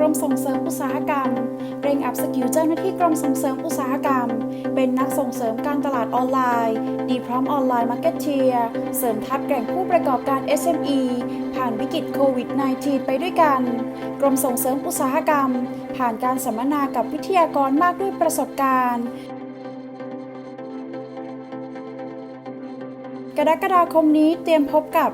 รมส่งเสริมอุตสาหกรรม เร่งอัพสกิลเจ้าหน้าที่กรมส่งเสริมอุตสาหกรรม เป็นนักส่งเสริมการตลาดออนไลน์ ดีพร้อมออนไลน์มาร์เก็ตเชียร์เสริมทัพแกร่งผู้ประกอบการ SME ผ่านวิกฤตโควิด -19 ไปด้วยกัน กรมส่งเสริมอุตสาหกรรม ผ่านการสัมมนากับวิทยากรมากด้วยประสบการณ์กรกฎาคมนี้เตรียมพบกับ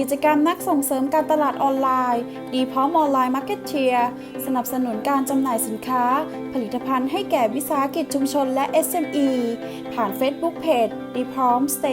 กิจกรรมนักส่งเสริมการตลาดออนไลน์ดีพร้อมออนไลน์มาร์เก็ตเชียร์สนับสนุนการจำหน่ายสินค้า ผลิตภัณฑ์ให้แก่วิสาหกิจชุมชนและ SME ผ่าน Facebook Page ดีพร้อมส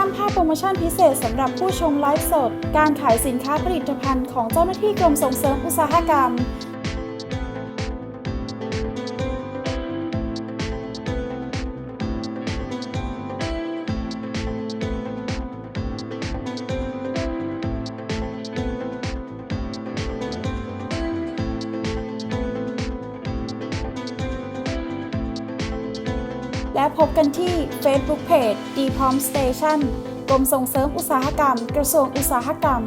ามพลาดโปรโมชั่นพิเศษสำหรับผู้ชมไลฟ์สด การขายสินค้าผลิตภัณฑ์ของเจ้าหน้าที่กรมส่งเสริมอุตสาหกรรม และพบกันที่ Facebook Page ดีพร้อมสเตชันกรมส่งเสริมอุตสาหกรรม กระทรวงอุตสาหกรรม